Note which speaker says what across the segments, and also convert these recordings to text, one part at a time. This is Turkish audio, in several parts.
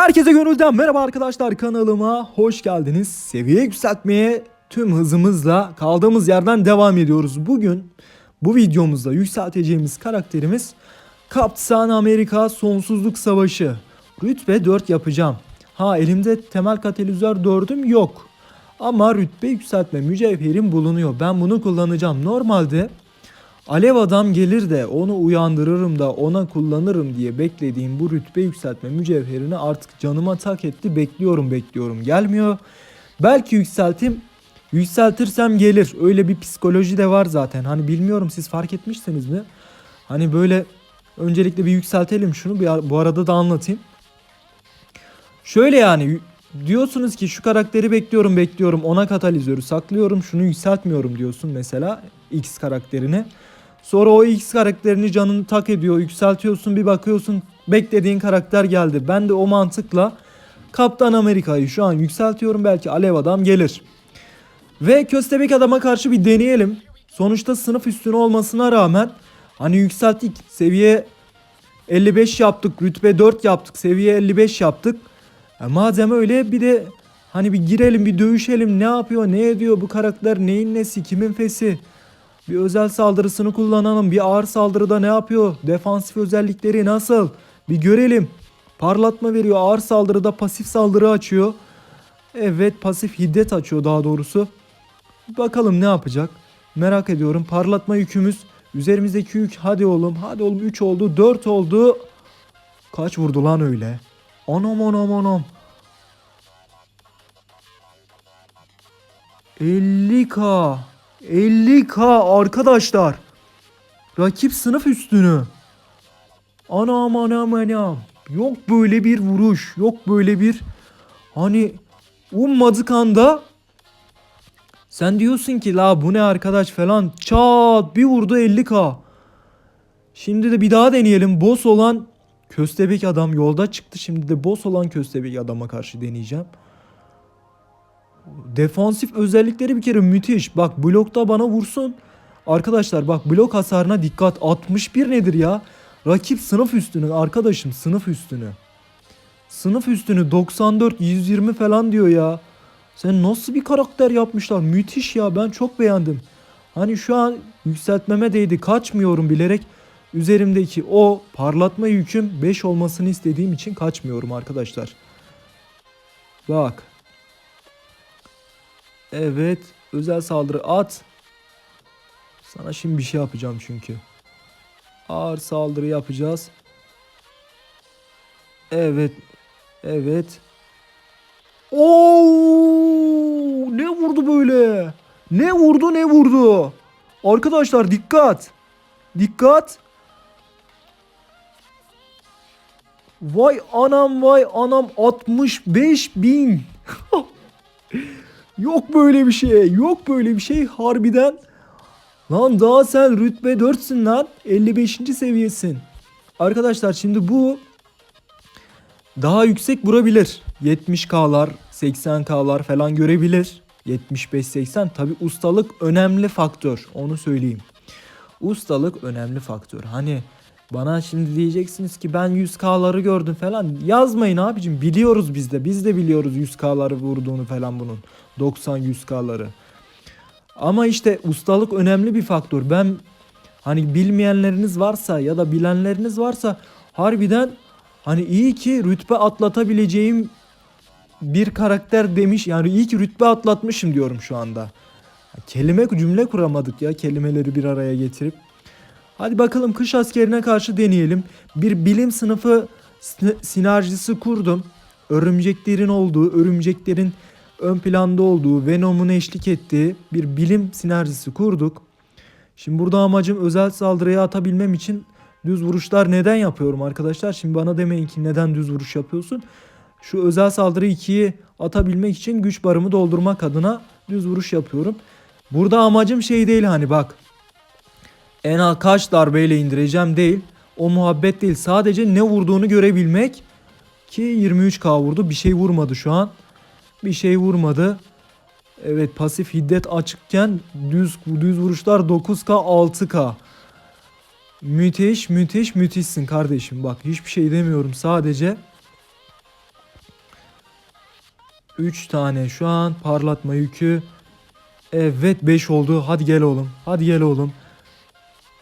Speaker 1: Herkese gönülden merhaba arkadaşlar kanalıma hoş geldiniz. Seviye yükseltmeye tüm hızımızla kaldığımız yerden devam ediyoruz. Bugün bu videomuzda yükselteceğimiz karakterimiz Kaptan Amerika Sonsuzluk Savaşı. Rütbe 4 yapacağım. Ha elimde temel katalizör 4'üm yok. Ama rütbe yükseltme mücevherim bulunuyor. Ben bunu kullanacağım. Normalde Alev adam gelir de onu uyandırırım da ona kullanırım diye beklediğim bu rütbe yükseltme mücevherini artık canıma tak etti. Bekliyorum bekliyorum gelmiyor. Belki yükseltim yükseltirsem gelir. Öyle bir psikoloji de var zaten. Hani bilmiyorum siz fark etmişsiniz mi? Hani böyle öncelikle bir yükseltelim şunu. Bu arada da anlatayım. Şöyle yani diyorsunuz ki şu karakteri bekliyorum bekliyorum ona katalizörü saklıyorum şunu yükseltmiyorum diyorsun mesela X karakterini. Sonra o X karakterini canını tak ediyor yükseltiyorsun bir bakıyorsun beklediğin karakter geldi. Ben de o mantıkla Kaptan Amerika'yı şu an yükseltiyorum belki Alev Adam gelir. Ve Köstebek Adam'a karşı bir deneyelim. Sonuçta sınıf üstüne olmasına rağmen hani yükselttik seviye 55 yaptık rütbe 4 yaptık seviye 55 yaptık. E madem öyle bir de hani bir girelim bir dövüşelim ne yapıyor ne ediyor bu karakter neyin nesi kimin fesi. Bir özel saldırısını kullanalım bir ağır saldırıda ne yapıyor defansif özellikleri nasıl bir görelim. Parlatma veriyor ağır saldırıda pasif saldırı açıyor. Evet pasif hiddet açıyor daha doğrusu. Bakalım ne yapacak merak ediyorum parlatma yükümüz üzerimizdeki yük hadi oğlum hadi oğlum 3 oldu 4 oldu. Kaç vurdu lan öyle? Anam anam anam. 50k. 50k arkadaşlar. Rakip sınıf üstünü. Anam anam anam. Yok böyle bir vuruş. Yok böyle bir hani ummadık anda sen diyorsun ki la bu ne arkadaş falan çat bir vurdu 50k. Şimdi de bir daha deneyelim. Boss olan köstebek adam yolda çıktı. Şimdi de boss olan köstebek adama karşı deneyeceğim. Defansif özellikleri bir kere müthiş. Bak blokta bana vursun. Arkadaşlar bak blok hasarına dikkat. 61 nedir ya? Rakip sınıf üstünü arkadaşım sınıf üstünü. Sınıf üstünü 94 120 falan diyor ya. Sen nasıl bir karakter yapmışlar? Müthiş ya ben çok beğendim. Hani şu an yükseltmeme değdi kaçmıyorum bilerek üzerimdeki o parlatma yüküm 5 olmasını istediğim için kaçmıyorum arkadaşlar. Bak. Evet özel saldırı at. Sana şimdi bir şey yapacağım çünkü. Ağır saldırı yapacağız. Evet. Evet. Oo! Ne vurdu böyle? Ne vurdu ne vurdu? Arkadaşlar dikkat. Dikkat. Vay anam vay anam 65 bin. yok böyle bir şey. Yok böyle bir şey harbiden. Lan daha sen rütbe 4'sün lan. 55. seviyesin. Arkadaşlar şimdi bu daha yüksek vurabilir. 70K'lar, 80K'lar falan görebilir. 75-80 tabi ustalık önemli faktör. Onu söyleyeyim. Ustalık önemli faktör. Hani bana şimdi diyeceksiniz ki ben 100K'ları gördüm falan. Yazmayın abicim. Biliyoruz biz de. Biz de biliyoruz 100K'ları vurduğunu falan bunun. 90-100K'ları. Ama işte ustalık önemli bir faktör. Ben hani bilmeyenleriniz varsa ya da bilenleriniz varsa harbiden hani iyi ki rütbe atlatabileceğim bir karakter demiş. Yani iyi ki rütbe atlatmışım diyorum şu anda. Kelime cümle kuramadık ya kelimeleri bir araya getirip. Hadi bakalım kış askerine karşı deneyelim. Bir bilim sınıfı sin- sinerjisi kurdum. Örümceklerin olduğu, örümceklerin ön planda olduğu, Venom'un eşlik ettiği bir bilim sinerjisi kurduk. Şimdi burada amacım özel saldırıya atabilmem için düz vuruşlar neden yapıyorum arkadaşlar? Şimdi bana demeyin ki neden düz vuruş yapıyorsun. Şu özel saldırı 2'yi atabilmek için güç barımı doldurmak adına düz vuruş yapıyorum. Burada amacım şey değil hani bak. En az kaç darbeyle indireceğim değil. O muhabbet değil. Sadece ne vurduğunu görebilmek. Ki 23k vurdu. Bir şey vurmadı şu an. Bir şey vurmadı. Evet pasif hiddet açıkken düz düz vuruşlar 9k 6k. Müthiş müthiş müthişsin kardeşim bak hiçbir şey demiyorum sadece 3 tane şu an parlatma yükü. Evet 5 oldu. Hadi gel oğlum. Hadi gel oğlum.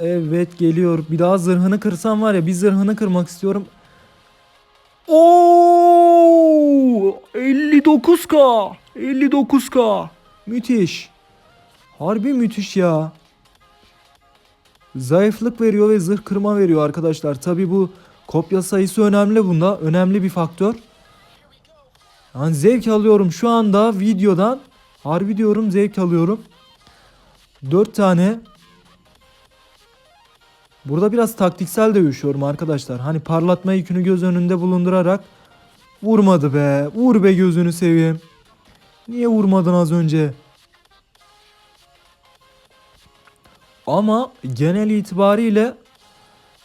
Speaker 1: Evet geliyor. Bir daha zırhını kırsam var ya bir zırhını kırmak istiyorum. Oo! 59k. 59k. Müthiş. Harbi müthiş ya. Zayıflık veriyor ve zırh kırma veriyor arkadaşlar. Tabi bu kopya sayısı önemli bunda. Önemli bir faktör. Yani zevk alıyorum şu anda videodan. Harbi diyorum zevk alıyorum. 4 tane. Burada biraz taktiksel dövüşüyorum arkadaşlar. Hani parlatma yükünü göz önünde bulundurarak vurmadı be. Vur be gözünü seveyim. Niye vurmadın az önce? Ama genel itibariyle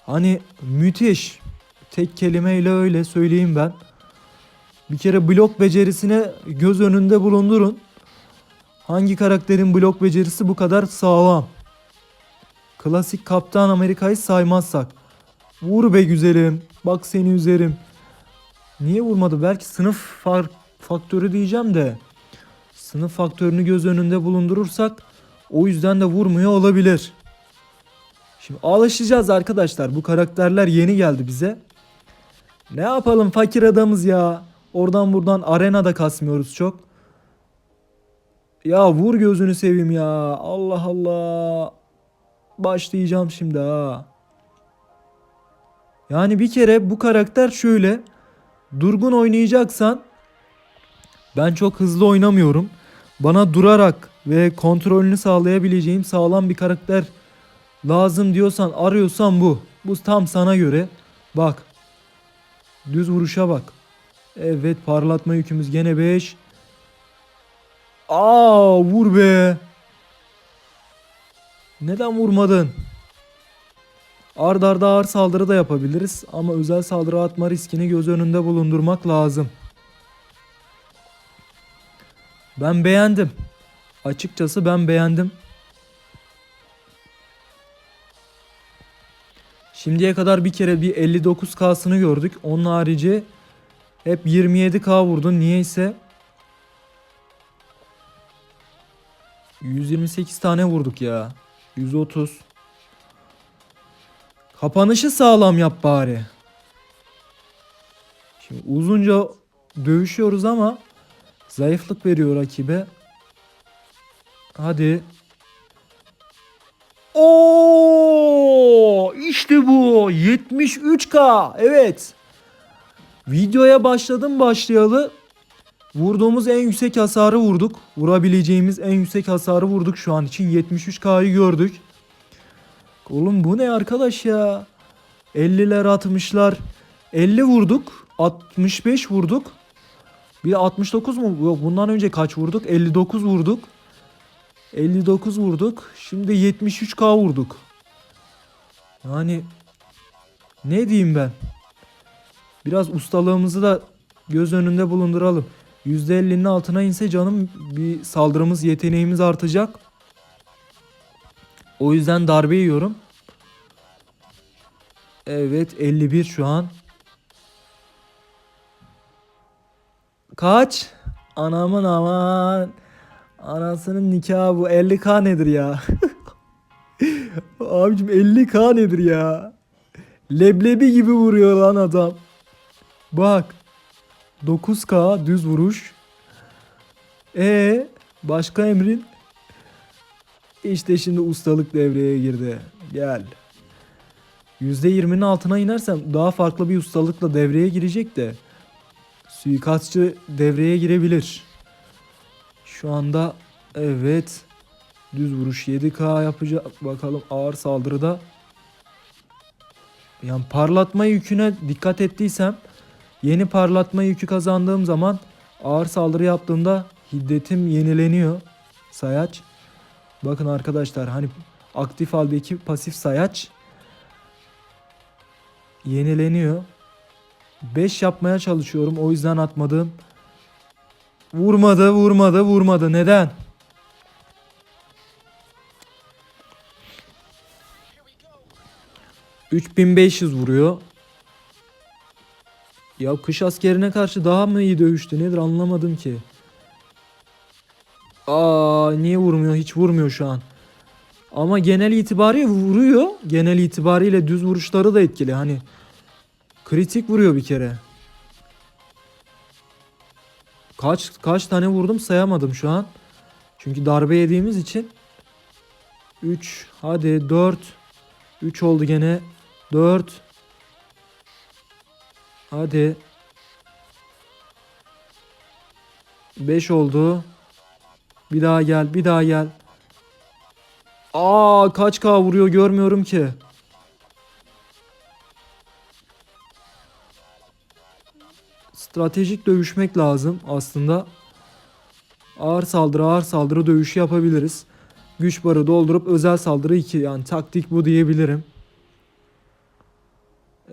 Speaker 1: hani müthiş. Tek kelimeyle öyle söyleyeyim ben. Bir kere blok becerisine göz önünde bulundurun. Hangi karakterin blok becerisi bu kadar sağlam? Klasik Kaptan Amerika'yı saymazsak. Vur be güzelim. Bak seni üzerim. Niye vurmadı? Belki sınıf far- faktörü diyeceğim de. Sınıf faktörünü göz önünde bulundurursak o yüzden de vurmuyor olabilir. Şimdi alışacağız arkadaşlar. Bu karakterler yeni geldi bize. Ne yapalım fakir adamız ya. Oradan buradan arenada kasmıyoruz çok. Ya vur gözünü seveyim ya. Allah Allah. Başlayacağım şimdi ha. Yani bir kere bu karakter şöyle. Durgun oynayacaksan ben çok hızlı oynamıyorum. Bana durarak ve kontrolünü sağlayabileceğim sağlam bir karakter lazım diyorsan arıyorsan bu. Bu tam sana göre. Bak. Düz vuruşa bak. Evet parlatma yükümüz gene 5. Aa vur be. Neden vurmadın? Ard arda ağır saldırı da yapabiliriz ama özel saldırı atma riskini göz önünde bulundurmak lazım. Ben beğendim. Açıkçası ben beğendim. Şimdiye kadar bir kere bir 59K'sını gördük. Onun harici hep 27K vurdu. Niyeyse 128 tane vurduk ya. 130. Kapanışı sağlam yap bari. Şimdi uzunca dövüşüyoruz ama zayıflık veriyor rakibe. Hadi. Oo, işte bu 73k. Evet. Videoya başladım başlayalı. Vurduğumuz en yüksek hasarı vurduk. Vurabileceğimiz en yüksek hasarı vurduk şu an için. 73k'yı gördük. Oğlum bu ne arkadaş ya? 50'ler 60'lar. 50 vurduk. 65 vurduk. Bir de 69 mu? Yok bundan önce kaç vurduk? 59 vurduk. 59 vurduk. Şimdi 73k vurduk. Yani ne diyeyim ben? Biraz ustalığımızı da göz önünde bulunduralım. %50'nin altına inse canım bir saldırımız yeteneğimiz artacak. O yüzden darbe yiyorum. Evet 51 şu an. Kaç? Anamın aman. Anasının nikahı bu 50k nedir ya? Abicim 50k nedir ya? Leblebi gibi vuruyor lan adam. Bak. 9k düz vuruş. E başka emrin? İşte şimdi ustalık devreye girdi. Gel. %20'nin altına inersem daha farklı bir ustalıkla devreye girecek de suikastçı devreye girebilir. Şu anda evet düz vuruş 7K yapacak. Bakalım ağır saldırıda. Yani parlatma yüküne dikkat ettiysem yeni parlatma yükü kazandığım zaman ağır saldırı yaptığımda hiddetim yenileniyor. Sayaç. Bakın arkadaşlar hani aktif haldeki pasif sayaç yenileniyor. 5 yapmaya çalışıyorum o yüzden atmadım. Vurmadı, vurmadı, vurmadı. Neden? ...3500 vuruyor. Ya kış askerine karşı daha mı iyi dövüştü nedir anlamadım ki. Aa niye vurmuyor? Hiç vurmuyor şu an. Ama genel itibariyle vuruyor. Genel itibariyle düz vuruşları da etkili. Hani kritik vuruyor bir kere. Kaç kaç tane vurdum sayamadım şu an. Çünkü darbe yediğimiz için 3 hadi 4 3 oldu gene 4 Hadi 5 oldu. Bir daha gel, bir daha gel. Aa kaç K vuruyor görmüyorum ki. Stratejik dövüşmek lazım aslında. Ağır saldırı ağır saldırı dövüşü yapabiliriz. Güç barı doldurup özel saldırı 2 yani taktik bu diyebilirim.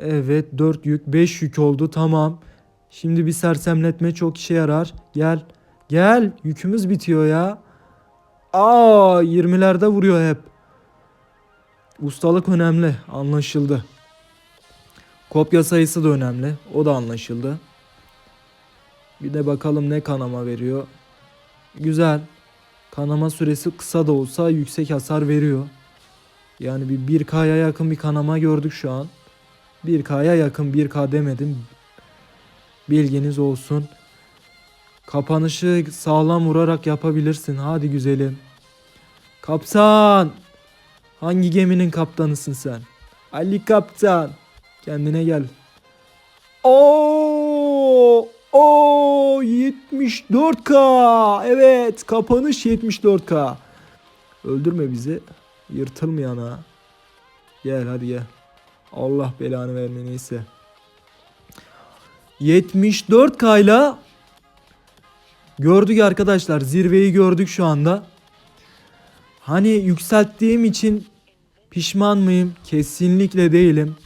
Speaker 1: Evet 4 yük 5 yük oldu tamam. Şimdi bir sersemletme çok işe yarar. Gel gel yükümüz bitiyor ya. Aa 20'lerde vuruyor hep. Ustalık önemli anlaşıldı. Kopya sayısı da önemli o da anlaşıldı. Bir de bakalım ne kanama veriyor. Güzel. Kanama süresi kısa da olsa yüksek hasar veriyor. Yani bir 1K'ya yakın bir kanama gördük şu an. 1K'ya yakın 1K demedim. Bilginiz olsun. Kapanışı sağlam vurarak yapabilirsin. Hadi güzelim. Kaptan. Hangi geminin kaptanısın sen? Ali kaptan. Kendine gel. Oo! Oo! 74K. Evet, kapanış 74K. Öldürme bizi. Yırtılmayan ha. Gel hadi gel. Allah belanı verme neyse. 74K ile gördük arkadaşlar. Zirveyi gördük şu anda. Hani yükselttiğim için pişman mıyım? Kesinlikle değilim.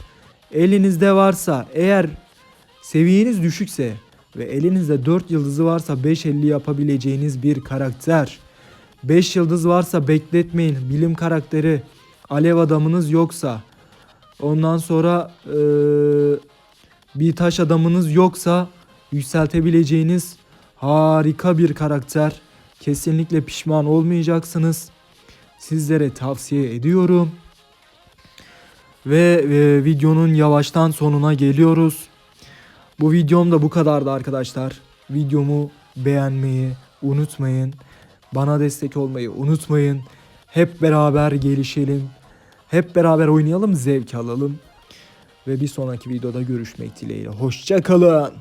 Speaker 1: Elinizde varsa eğer seviyeniz düşükse ve elinizde 4 yıldızı varsa 5.50 yapabileceğiniz bir karakter. 5 yıldız varsa bekletmeyin. Bilim karakteri, alev adamınız yoksa Ondan sonra eee, bir taş adamınız yoksa yükseltebileceğiniz harika bir karakter. Kesinlikle pişman olmayacaksınız. Sizlere tavsiye ediyorum. Ve e, videonun yavaştan sonuna geliyoruz. Bu videom da bu kadardı arkadaşlar. Videomu beğenmeyi unutmayın. Bana destek olmayı unutmayın. Hep beraber gelişelim. Hep beraber oynayalım, zevk alalım. Ve bir sonraki videoda görüşmek dileğiyle. Hoşça kalın.